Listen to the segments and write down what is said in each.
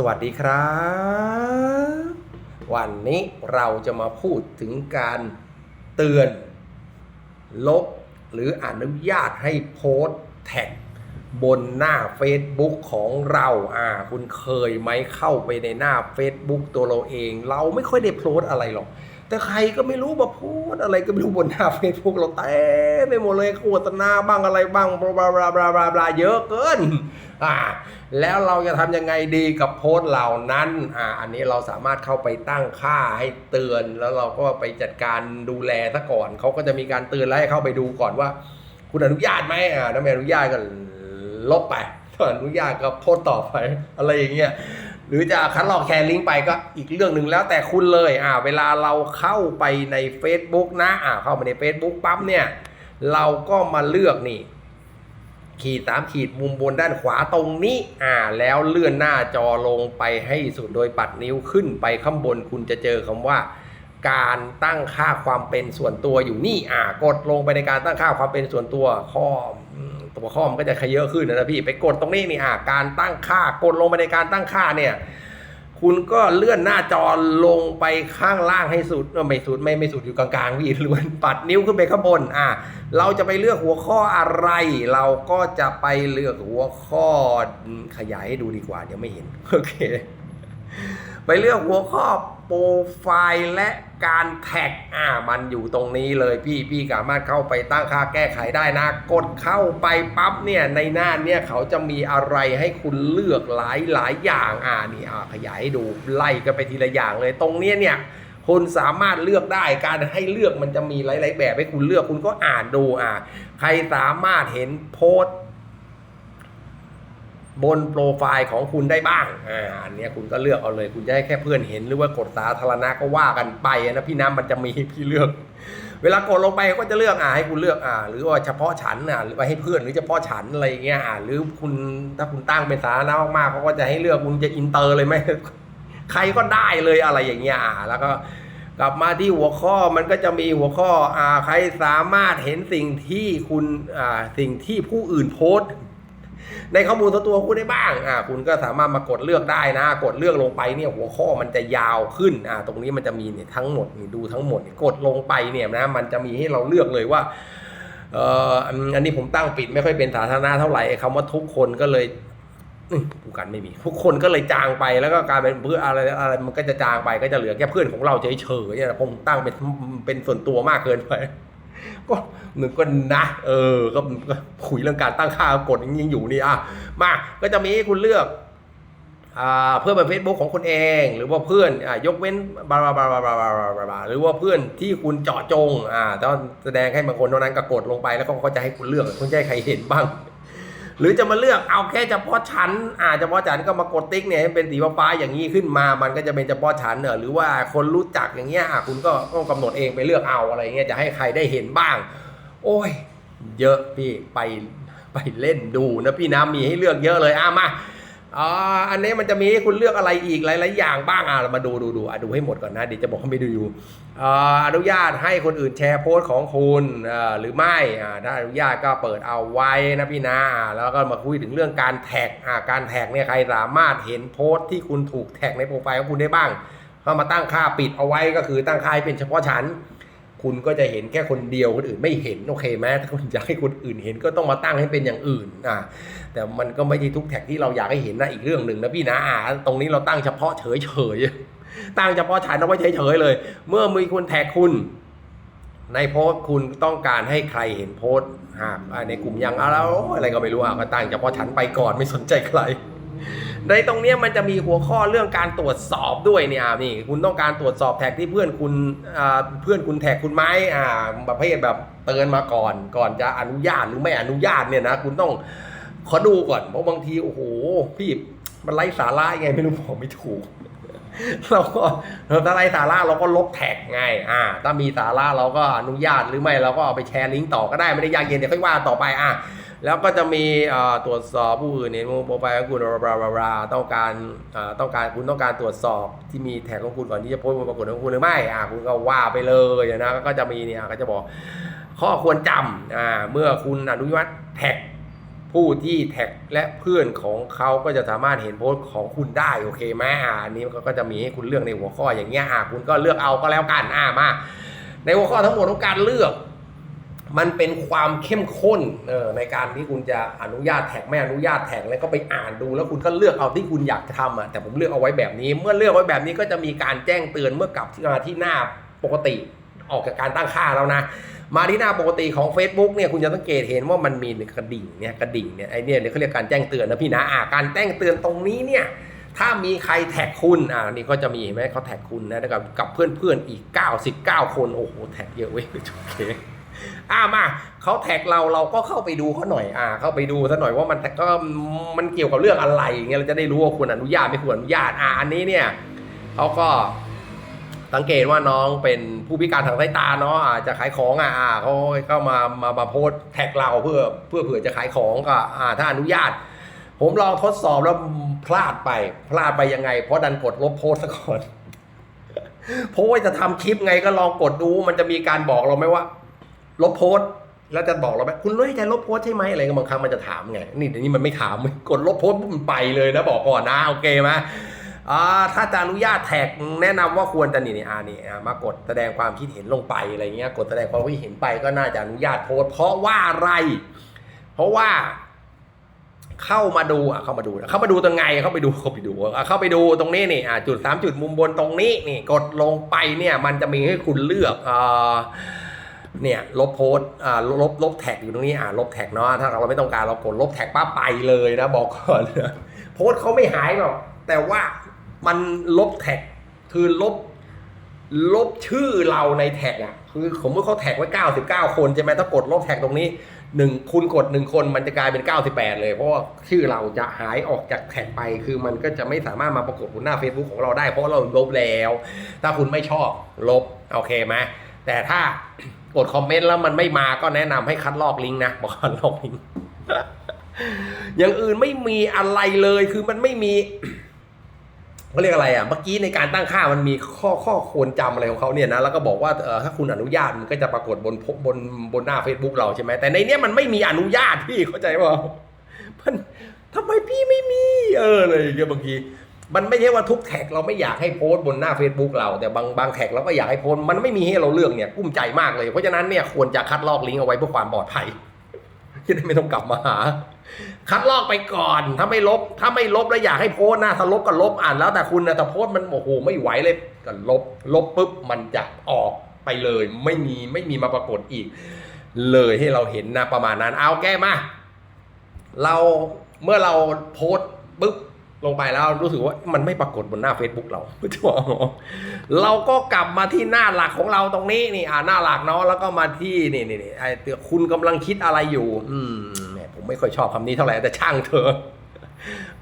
สวัสดีครับ วันนี้เราจะมาพูดถึงการเตือน ลบ หรืออนุญาตให้โพสต์แท็ก บนหน้า Facebook ของเราอ่าคุณเคยไหมเข้าไปในหน้า Facebook ตัวเราเอง เราไม่ค่อยได้โพสต์อะไรหรอก แต่ใครก็ไม่รู้มาพสต์อะไรก็ไม่รู้บนหน้า Facebook เราเต็มไปหมดเลยโฆษณาบ้างอะไรบ้างบลาบลาบลาบลาบลาบลาเยอะเกินอ่าแล้วเราจะทำยังไงดีกับโพสต์เหล่านั้นอ่าอันนี้เราสามารถเข้าไปตั้งค่าให้เตือนแล้วเราก็ไปจัดการดูแลซะก่อนเขาก็จะมีการเตือนแล้วให้เข้าไปดูก่อนว่า คุณอนุญาตไหมอ่าถ้าไม่อนุญาตก็ลบไปถ้าอนุญาตก็โพสต์ต่อไปอะไรอย่างเงี้ย หรือจะคัดลอกแชร์ลิงก์ไปก็อีกเรื่องหนึ่งแล้วแต่คุณเลยอ่าเวลาเราเข้าไปใน Facebook นะอ่าเข้ามาใน Facebook ปั๊บเนี่ย เราก็มาเลือกนี่ ขีดสามขีดมุมบนด้านขวาตรงนี้อ่าแล้วเลื่อนหน้าจอลงไปให้สุดโดยปัดนิ้วขึ้นไปข้างบนคุณจะเจอคำว่า การตั้งค่าความเป็นส่วนตัวอยู่นี่อ่ากดลงไปในการตั้งค่าความเป็นส่วนตัวข้อ ตัวข้อมันก็จะขยเยอะขึ้นนะพี่ไปกดตรงนี้นี่อ่าการตั้งค่ากดลงไปในการตั้งค่าเนี่ยคุณก็เลื่อนหน้าจอลงไปข้างล่างให้สุดไม่สุดไม่ไม่สุดอยู่กลางๆพี่หรือว่าปัดนิ้วขึ้นไปข้างบนอ่าเราจะไปเลือกหัวข้ออะไร เราก็จะไปเลือกหัวข้อขยายให้ดูดีกว่า เดี๋ยวไม่เห็นโอเค ไปเลือกหัวข้อ โปรไฟล์และการแท็กอ่ามันอยู่ตรงนี้เลยพี่พี่สามารถเข้าไปตั้งค่าแก้ไขได้นะ กดเข้าไปปั๊บเนี่ยในหน้าเนี่ยเขาจะมีอะไรให้คุณเลือกหลายหลายอย่างอ่านี่อ่าขยายให้ดูไล่กันไปทีละอย่างเลยตรงเนี้ยเนี่ยคุณสามารถเลือกได้การให้เลือกมันจะมีหลาย ๆ แบบให้คุณเลือกคุณก็อ่านดูอ่าใครสามารถเห็นโพสต์ บนโปรไฟล์ของคุณได้บ้าง อ่า อันเนี้ยคุณก็เลือกเอาเลย คุณจะให้แค่เพื่อนเห็นหรือว่ากดสาธารณะก็ว่ากันไปนะพี่น้ำมันจะมีพี่เลือก เวลากดลงไปก็จะเลือกอ่าให้คุณเลือกอ่า หรือว่าเฉพาะฉันอ่าหรือว่าให้เพื่อนหรือเฉพาะฉันอะไรอย่างเงี้ยอ่าหรือคุณถ้าคุณตั้งเป็นสาธารณะมากๆเขาก็จะให้เลือกคุณจะอินเตอร์เลยไหมใครก็ได้เลยอะไรอย่างเงี้ยอ่า แล้วก็กลับมาที่หัวข้อมันก็จะมีหัวข้ออ่าใครสามารถเห็นสิ่งที่คุณอ่าสิ่งที่ผู้อื่นโพสต์ ในข้อมูลส่วนตัวคุณได้บ้างอ่าคุณก็สามารถมากดเลือกได้นะ กดเลือกลงไปเนี่ยหัวข้อมันจะยาวขึ้นอ่าตรงนี้มันจะมีเนี่ยทั้งหมดนี่ดูทั้งหมดกดลงไปเนี่ยนะมันจะมีให้เราเลือกเลยว่าเอ่ออันนี้ผมตั้งปิดไม่ค่อยเป็นสาธารณะเท่าไหร่คำว่าทุกคนก็เลยผู้กันไม่มีทุกคนก็เลยจางไปแล้วก็กลายเป็นเพื่ออะไรอะไรมันก็จะจางไปก็จะเหลือแค่เพื่อนของเราเฉยๆเนี่ยผมตั้งเป็นเป็นส่วนตัวมากเกินไป ก็หนึ่งก็นะ เออ ก็คุยเรื่องการตั้งค่ากดยังอยู่นี่อะมาก็จะมีให้คุณเลือกอ่าเพื่อนบนเฟซบุ๊กของคุณเอง หรือว่าเพื่อนอ่ายกเว้นบาบาบาบาบาบาบาบาหรือว่าเพื่อนที่คุณเจาะจงอ่าต้องแสดงให้บางคนเท่านั้นก็กดลงไปแล้วก็เขาจะให้คุณเลือกคุณจะให้ใครเห็นบ้าง หรือจะมาเลือกเอาแค่เฉพาะชั้นอ่าเฉพาะชั้นก็มากดติ๊กเนี่ยให้เป็นสีฟ้าๆอย่างนี้ขึ้นมา มันก็จะเป็นเฉพาะชั้นเนอะหรือว่าคนรู้จักอย่างเงี้ยคุณก็ต้องกำหนดเองไปเลือกเอาอะไรเงี้ยจะให้ใครได้เห็นบ้าง โอ้ย เยอะพี่ไปไปเล่นดูนะพี่นะมีให้เลือกเยอะเลยอะมา อ่าอันนี้มันจะมีให้คุณเลือกอะไรอีกหลายๆอย่างบ้างอะเรามาดูดูดูอะดูให้หมดก่อนนะเดี๋ยวจะบอกเขาไม่ดูอยู่อ่าอนุญาตให้คนอื่นแชร์โพสต์ของคุณอ่าหรือไม่อ่าถ้าอนุญาตก็เปิดเอาไว้นะพี่นะอ่าแล้วก็มาคุยถึงเรื่องการแท็กอ่าการแท็กเนี่ยใครสามารถเห็นโพสต์ที่คุณถูกแท็กในโปรไฟล์ของคุณได้บ้างก็มาตั้งค่าปิดเอาไว้ก็คือตั้งค่าให้เป็นเฉพาะฉัน คุณก็จะเห็นแค่คนเดียวคนอื่นไม่เห็นโอเคไหมถ้าคุณอยากให้คนอื่นเห็นก็ต้องมาตั้งให้เป็นอย่างอื่นอ่าแต่มันก็ไม่ใช่ทุกแท็กที่เราอยากให้เห็นนะอีกเรื่องหนึ่งนะพี่นะอ่าตรงนี้เราตั้งเฉพาะเฉยเฉยๆตั้งเฉพาะฉันเอาไว้เฉยเฉยๆเลย เมื่อมีคนแท็กคุณ ในโพสต์คุณต้องการให้ใครเห็นโพสต์หากในกลุ่มยังอะไรอะไรก็ไม่รู้อะก็ตั้งเฉพาะฉันไปก่อนไม่สนใจใคร ในตรงนี้มันจะมีหัวข้อเรื่องการตรวจสอบด้วยเนี่ยนี่คุณต้องการตรวจสอบแท็กที่เพื่อนคุณเพื่อนคุณแท็กคุณไหมอ่าประเภทแบบเตือนมาก่อน ก่อนจะอนุญาตหรือไม่อนุญาตเนี่ยนะคุณต้องขอดูก่อนเพราะบางทีโอ้โหพี่มันไร้สาระไงไม่รู้บอไม่ถูกเราก็ถ้าไร้สาระเราก็ลบแท็กไงอ่า ถ้ามีสาระเราก็อนุญาตหรือไม่เราก็เอาไปแชร์ลิงก์ต่อก็ได้ไม่ได้ยากเย็นเดี๋ยวค่อยว่าต่อไปอะ แล้วก็จะมีตรวจสอบผู้อื่นเห็นโปรไฟล์ของคุณบลาบลาบลาต้องการต้องการคุณต้องการตรวจสอบที่มีแท็กของคุณก่อนที่จะโพสต์บนปรากฏของคุณหรือไม่อ่าคุณก็ว่าไปเลยนะก็จะมีเนี่ยก็จะบอกข้อควรจำอ่าเมื่อคุณอนุญาตแท็กผู้ที่แท็กและเพื่อนของเขาก็จะสามารถเห็นโพสต์ของคุณได้โอเคไหมอ่าอันนี้ก็จะมีให้คุณเลือกในหัวข้ออย่างเงี้ยอ่าคุณก็เลือกเอาก็แล้วกันอ่ามาในหัวข้อทั้งหมดของการเลือก มันเป็นความเข้มข้นในการที่คุณจะอนุญาตแท็กไม่อนุญาตแท็กแล้วก็ไปอ่านดู แล้วคุณก็เลือกเอาที่คุณอยากทำอะแต่ผมเลือกเอาไว้แบบนี้ เมื่อเลือกไว้แบบนี้ก็จะมีการแจ้งเตือนเมื่อกลับมาที่หน้าปกติออกจากการตั้งค่าแล้วนะ มาที่หน้าปกติของ Facebook เนี่ยคุณจะสังเกตเห็นว่ามันมีกระดิ่งเนี่ยกระดิ่งเนี่ยไอเนี่ยเขาเรียกการแจ้งเตือนนะพี่นะอ่าการแจ้งเตือนตรงนี้เนี่ยถ้ามีใครแท็กคุณอ่านี่ก็จะมีเห็นไหมเขาแท็กคุณนะกับกับเพื่อนๆอีก 99 คนโอ้โหแท็กเยอะเว้ยโอเค อ่ามาเขาแท็กเราเราก็เข้าไปดูเขาหน่อยอ่า เข้าไปดูซะหน่อยว่ามันก็มันเกี่ยวกับเรื่องอะไรเงี้ยเราจะได้รู้ว่าควรอนุญาตไม่ควรอนุญาตอ่าอันนี้เนี่ยเขาก็สังเกตว่าน้องเป็นผู้พิการทางสายตาเนาะอาจจะขายของอะอ่าเขาก็มามามาโพสต์แท็กเราเพื่อเพื่อเผื่อจะขายของก็อ่าถ้าอนุญาต ผมลองทดสอบแล้วพลาดไป พลาดไปยังไง เพราะดันกดลบโพสต์ซะก่อนเพราะว่าจะทำคลิปไงก็ลองกดดูมันจะมีการบอกเราไหมว่า ลบโพสแล้วจะบอกเราไหมคุณรู้ใจลบโพสใช่ไหมอะไรก็บางครั้งมันจะถามไงนี่เดี๋ยวนี้มันไม่ถามกดลบโพสมันไปเลยนะบอกก่อนนะโอเคไหมอ่าถ้าจะอนุญาตแท็กแนะนำว่าควรจะนี่นี่อ่านี่อ่ามากดแสดงความคิดเห็นลงไปอะไรเงี้ยกดแสดงความคิดเห็นไปก็น่าจะอนุญาตโพสเพราะว่าอะไร เพราะว่าเข้ามาดูอะเข้ามาดูเข้ามาดูตรงไงเข้าไปดูเข้าไปดูอะเข้าไปดูตรงนี้นี่อะจุดสามจุดมุมบนตรงนี้นี่กดลงไปเนี่ยมันจะมีให้คุณเลือกอ่า เนี่ยลบโพสอ่าลบลบแท็กอยู่ตรงนี้อ่าลบแท็กเนาะถ้าเราไม่ต้องการเรากดลบแท็กป้าไปเลยนะบอกก่อนนะโพสเขาไม่หายหรอกแต่ว่ามันลบแท็กคือลบลบชื่อเราในแท็กอะคือสมมติเขาแท็กไว้ 99 คนใช่ไหมถ้ากดลบแท็กตรงนี้หนึ่งคุณกดหนึ่งคนมันจะกลายเป็น 98 เลย เพราะว่าชื่อเราจะหายออกจากแท็กไป คือมันก็จะไม่สามารถมาปรากฏบนหน้า Facebook ของเราได้เพราะเราลบแล้ว ถ้าคุณไม่ชอบลบ โอเคไหม แต่ถ้ากดคอมเมนต์แล้วมันไม่มาก็แนะนำให้คัดลอกลิงก์นะบอกคัดลอกลิงก์อย่างอื่นไม่มีอะไรเลยคือมันไม่มีเขาเรียกอะไรอะเมื่อกี้ในการตั้งค่ามันมีข้อข้อควรจำอะไรของเขาเนี่ยนะแล้วก็บอกว่าเออถ้าคุณอนุญาตมันก็จะปรากฏบนบนบนหน้า Facebook เราใช่ไหมแต่ในเนี้ยมันไม่มีอนุญาตพี่เข้าใจป่ะมันทำไมพี่ไม่มี เอออะไรอย่างเงี้ยบางที มันไม่ใช่ว่าทุกแท็กเราไม่อยากให้โพสต์บนหน้า Facebook เราแต่บางบางแท็กเราก็อยากให้โพสต์มันไม่มีให้เราเลือกเนี่ยกุ้มใจมากเลย เพราะฉะนั้นเนี่ยควรจะคัดลอกลิงก์เอาไว้เพื่อความปลอดภัยจะได้ไม่ต้องกลับมาหา คัดลอกไปก่อนถ้าไม่ลบ ถ้าไม่ลบแล้วอยากให้โพสต์นะถ้าลบก็ลบอ่านแล้วแต่คุณนะแต่โพสต์มันโอ้โหไม่ไหวเลยก็ลบ ลบปุ๊บมันจะออกไปเลย ไม่มีไม่มีมาปรากฏอีก เลยให้เราเห็นนะประมาณนั้น เอาแก้มาเราเมื่อเราโพสต์ปุ๊บ ลงไปแล้วรู้สึกว่ามันไม่ปรากฏบนหน้า Facebook เราเราก็กลับมาที่หน้าหลักของเราตรงนี้นี่อ่าหน้าหลักเนาะแล้วก็มาที่นี่นี่นี่ไอ้คุณกำลังคิดอะไรอยู่ อืมแหมผมไม่ค่อยชอบคำนี้เท่าไหร่แต่ช่างเถอะ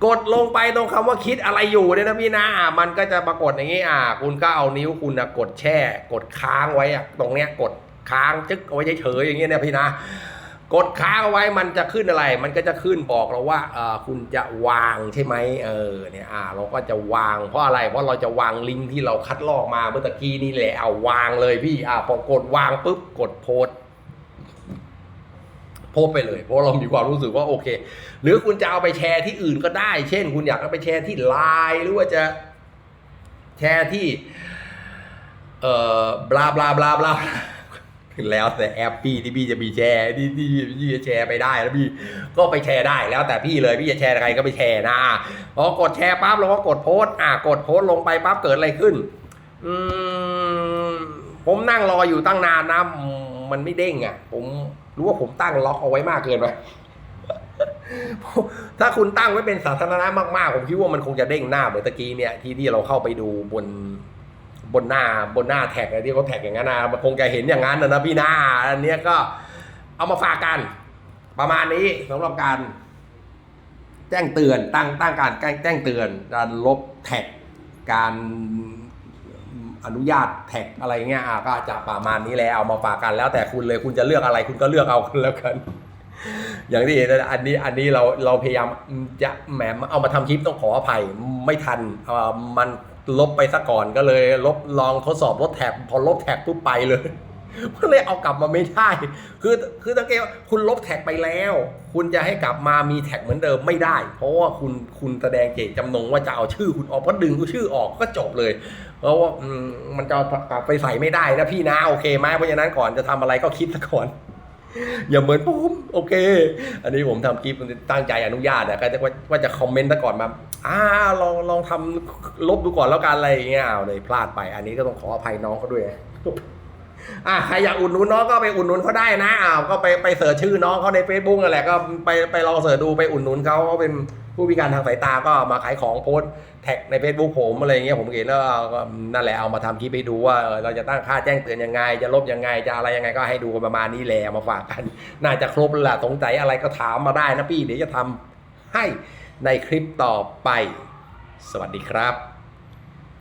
กดลงไปตรงคำว่าคิดอะไรอยู่เนี่ยนะพี่นะอ่ามันก็จะปรากฏอย่างนี้อ่า คุณก็เอานิ้วคุณนะกดแช่ กดค้างไว้อะตรงเนี้ยกดค้างจึ๊กเอาไว้เฉยๆอย่างเงี้ยเนี่ยพี่นะ กดค้างเอาไว้มันจะขึ้นอะไร มันก็จะขึ้นบอกเราว่าเออคุณจะวางใช่ไหมเออเนี่ยอ่าเราก็จะวางเพราะอะไร เพราะเราจะวางลิงก์ที่เราคัดลอกมาเมื่อตะกี้นี่แหละเอาวางเลยพี่อ่าพอกดวางปุ๊บกดโพสโพสไปเลย เพราะเรามีความรู้สึกว่าโอเค หรือคุณจะเอาไปแชร์ที่อื่นก็ได้ เช่น คุณอยากเอาไปแชร์ที่ไลน์หรือว่าจะแชร์ที่เอ่อบลาบลาบลาบลา แล้วแต่แอปพี่ที่พี่จะมีแชร์ที่ที่พี่จะแชร์ไปได้แล้วพี่ก็ไปแชร์ได้แล้วแต่พี่เลยพี่จะแชร์ใครก็ไปแชร์นะพอกดแชร์ปั๊บเราก็กดโพสต์อะกดโพสต์ลงไปปั๊บเกิดอะไรขึ้น อืมผมนั่งรออยู่ตั้งนานนะมมันไม่เด้งอะ ผมรู้ว่าผมตั้งล็อกเอาไว้มากเกินไปถ้าคุณตั้งไว้เป็นสาธารณะมากๆ ผมคิดว่ามันคงจะเด้งหน้าเหมือนตะกี้เนี่ยที่ที่เราเข้าไปดูบน บนหน้าบนหน้าแท็กอะไรที่เขาแท็กอย่างนั้นนะมันคงจะเห็นอย่างนั้นนะพี่หน้าอันนี้ก็เอามาฝากกัน ประมาณนี้สำหรับการแจ้งเตือนตั้งตั้งการแจ้งเตือนการลบแท็กการอนุญาตแท็กอะไรเงี้ยอะก็จะประมาณนี้แหละเอามาฝากกันแล้วแต่คุณเลยคุณจะเลือกอะไรคุณก็เลือกเอาแล้วกัน อย่างที่เห็นอันนี้อันนี้เราเราพยายามจะแหมเอามาทำคลิปต้องขออภัยไม่ทันเอ่อมัน ลบไปซะก่อนก็เลย ลบลองทดสอบลดแท็กพอลบแท็กปุ๊บไปเลย ก็เลยเอากลับมาไม่ได้ คือคือตะเกียบคุณลบแท็กไปแล้ว คุณจะให้กลับมามีแท็กเหมือนเดิมไม่ได้ เพราะว่าคุณคุณแสดงเจตจำนงว่าจะเอาชื่อคุณออกก็ดึงชื่อออกก็จบเลย เพราะว่ามันจะกลับไปใส่ไม่ได้นะพี่นะโอเคไหมเพราะฉะนั้นก่อนจะทำอะไรก็คิดซะก่อนอย่าเหมือนผมโอเค อันนี้ผมทำคลิปตั้งใจอนุญาตนะก็จะว่าจะคอมเมนต์ซะก่อนมา อ่าลองลองทำลบดูก่อนแล้วกันอะไรอย่างเงี้ยเอาเลยพลาดไป อันนี้ก็ต้องขออภัยน้องเขาด้วยอะใครอยากอุดหนุนน้องก็ไปอุดหนุนเขาได้นะอ้าวก็ไปไปเสิร์ชชื่อน้องเขาใน Facebook นั่นแหละก็ไปไปลองเสิร์ชดูไปอุดหนุนเขาเขาเป็นผู้พิการทางสายตาก็มาขายของโพสต์แท็กใน Facebook ผมอะไรเงี้ยผมเห็นแล้วก็นั่นแหละเอามาทำคลิปไปดูว่าเราจะตั้งค่าแจ้งเตือนยังไง จะลบยังไงจะอะไรยังไงก็ให้ดูกันประมาณนี้แหละมาฝากกัน น่าจะครบแล้วล่ะสงสัยอะไรก็ถามมาได้นะพี่เดี๋ยวจะทำให้ ในคลิปต่อไป สวัสดีครับ